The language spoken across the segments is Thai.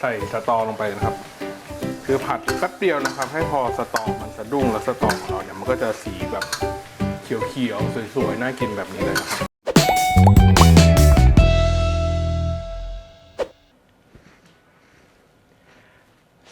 ใส่สตอลงไปนะครับ คือผัดแป๊บเดียวนะครับ ให้พอสตอมันสะดุ้งแล้วสตอของเราเนี่ยมันก็จะสีแบบเขียวๆสวยๆน่ากินแบบนี้เลยนะครับ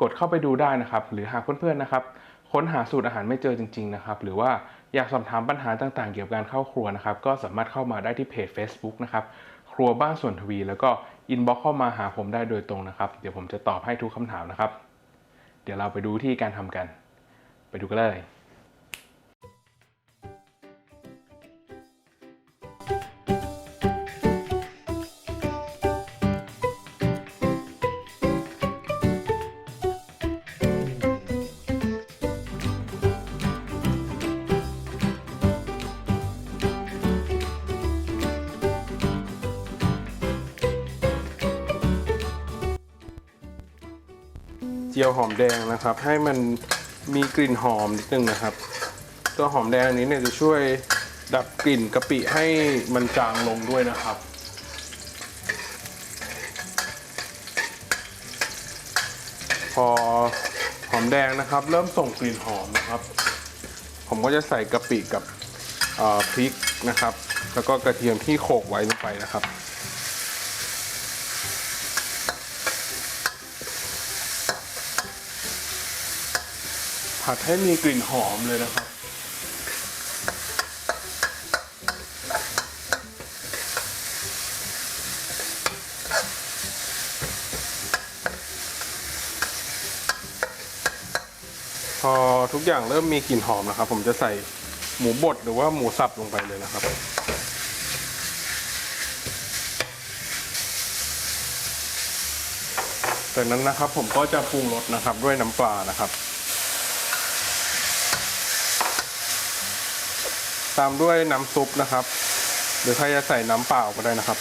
กดเข้าไปดูได้นะครับ หรือหากเพื่อนๆนะครับ ค้นหาสูตรอาหารไม่เจอจริง ๆ นะครับ หรือว่าอยากสอบถามปัญหาต่างๆ เกี่ยวกับการเข้าครัวนะครับ ก็สามารถเข้ามาได้ที่เพจ Facebook นะครับ ครัวบ้านส่วนทวี แล้วก็อินบ็อกเข้ามาหาผมได้โดยตรงนะครับ เดี๋ยวผมจะตอบให้ทุกคำถามนะครับ เดี๋ยวเราไปดูที่การทำกัน ไปดูกันเลย เจียวหอมแดงนะครับ ให้มันมีกลิ่นหอมนิดนึงนะครับ ตัวหอมแดงนี้เนี่ยจะช่วยดับกลิ่นกะปิให้มันจางลงด้วยนะครับพอหอมแดงนะครับ เริ่มส่งกลิ่นหอมนะครับ ผมก็จะใส่กะปิกับพริกนะครับ แล้วก็กระเทียมที่โขกไว้ลงไปนะครับ ผัดให้มีกลิ่นหอมเลยนะครับ พอทุกอย่างเริ่มมีกลิ่นหอมนะครับ ผมจะใส่หมูบดหรือว่าหมูสับลงไปเลยนะครับจากนั้นนะครับผมก็จะปรุงรสนะครับด้วยน้ำปลานะครับ ตามด้วยน้ำซุปนะครับ หรือใครจะใส่น้ำเปล่าก็ได้นะครับ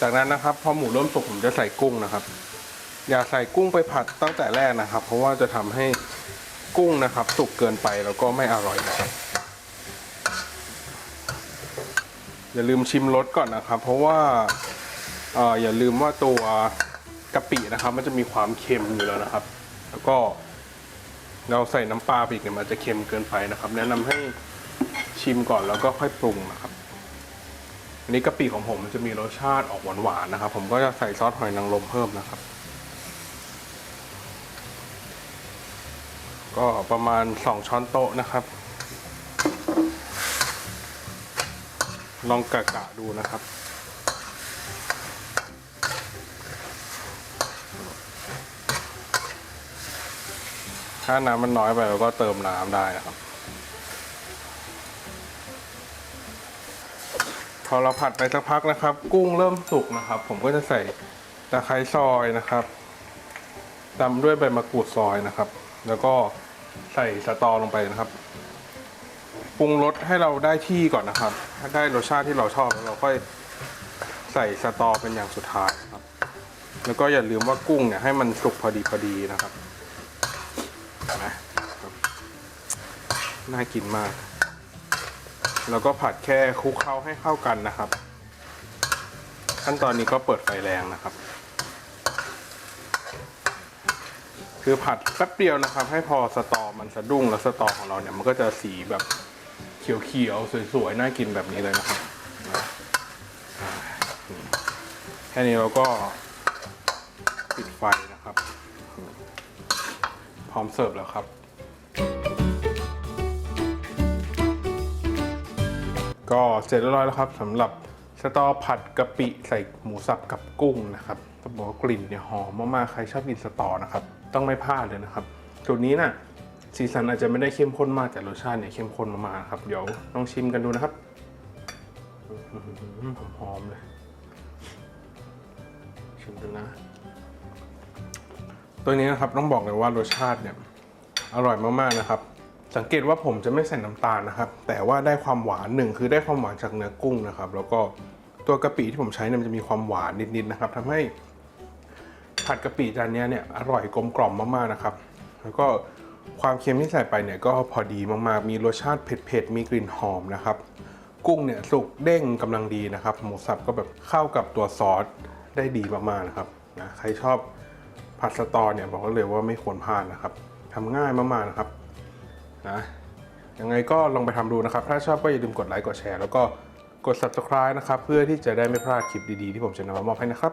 จากนั้นนะครับพอหมูเริ่มสุกผมจะใส่กุ้งนะครับ อย่าใส่กุ้งไปผัดตั้งแต่แรกนะครับ เพราะว่าจะทำให้กุ้งนะครับ สุกเกินไปแล้วก็ไม่อร่อยนะครับอย่าลืมชิมรสก่อนนะครับ เพราะว่าอย่าลืมว่าตัวกะปินะครับ มันจะมีความเค็มอยู่แล้วนะครับ แล้วก็ เราใส่น้ำปลาไปอีกเนี่ยมันจะเค็มเกินไปนะครับ แนะนำให้ชิมก่อนแล้วก็ค่อยปรุงนะครับอันนี้กะปิของผมมันจะมีรสชาติออกหวานๆนะครับ ผมก็จะใส่ซอสหอยนางรมเพิ่มนะครับ ก็ประมาณ 2 ช้อนโต๊ะนะครับ ลองกะกะดูนะครับ ถ้าน้ำมันน้อยไปเราก็เติมน้ำได้นะครับ พอเราผัดไปสักพักนะครับ กุ้งเริ่มสุกนะครับ ผมก็จะใส่ตะไคร้ซอยนะครับตามด้วยใบมะกรูดซอยนะครับ แล้วก็ใส่สตอลงไปนะครับปรุงรสให้เราได้ที่ก่อนนะครับ ถ้าได้รสชาติที่เราชอบแล้วเราค่อยใส่สตอเป็นอย่างสุดท้ายนะครับ แล้วก็อย่าลืมว่ากุ้งเนี่ยให้มันสุกพอดีพอดีนะครับ นะน่ากินมาก แล้วก็ผัดแค่คลุกเคล้าให้เข้ากันนะครับ ขั้นตอนนี้ก็เปิดไฟแรงนะครับ คือผัดแป๊บเดียวนะครับ ให้พอสตอมันสะดุ้งแล้วสตอของเราเนี่ยมันก็จะสีแบบเขียวๆสวยๆน่ากินแบบนี้เลยนะครับแค่นี้เราก็ปิดไฟ พร้อมเสิร์ฟแล้วครับ ก็เสร็จเรียบร้อยแล้วครับสำหรับสตอผัดกะปิใส่หมูสับกับกุ้งนะครับต้องบอกว่ากลิ่นเนี่ยหอมมากๆ ใครชอบกินสตอนะครับ ต้องไม่พลาดเลยนะครับจุดนี้น่ะสีสันอาจจะไม่ได้เข้มข้นมากแต่รสชาติเนี่ยเข้มข้นมากๆครับ เดี๋ยวลองชิมกันดูนะครับหอมๆเลยชชิมดูนะ ตัวนี้นะครับต้องบอกเลยว่ารสชาติเนี่ยอร่อยมากๆนะครับ สังเกตว่าผมจะไม่ใส่น้ำตาลนะครับ แต่ว่าได้ความหวานหนึ่งคือได้ความหวานจากเนื้อกุ้งนะครับ แล้วก็ตัวกะปิที่ผมใช้เนี่ยมันจะมีความหวานนิดๆนะครับทำให้ผัดกะปิจานนี้เนี่ยอร่อยกลมกล่อมมากๆนะครับ แล้วก็ความเค็มที่ใส่ไปเนี่ยก็พอดีมากๆ มีรสชาติเผ็ดๆ มีกลิ่นหอมนะครับ กุ้งเนี่ยสุกเด้งกำลังดีนะครับ หมูสับก็แบบเข้ากับตัวซอสได้ดีมากๆนะครับนะใครชอบ ผัดสตอเนี่ยบอกเลยว่าไม่ควรพลาดนะครับทำง่ายมากๆนะครับนะยังไงก็ลองไปทำดูนะครับ ถ้าชอบก็อย่าลืมกดไลค์กดแชร์แล้วก็กด subscribe นะครับ เพื่อที่จะได้ไม่พลาดคลิปดีๆ ที่ผมจะนำมามอบให้นะครับ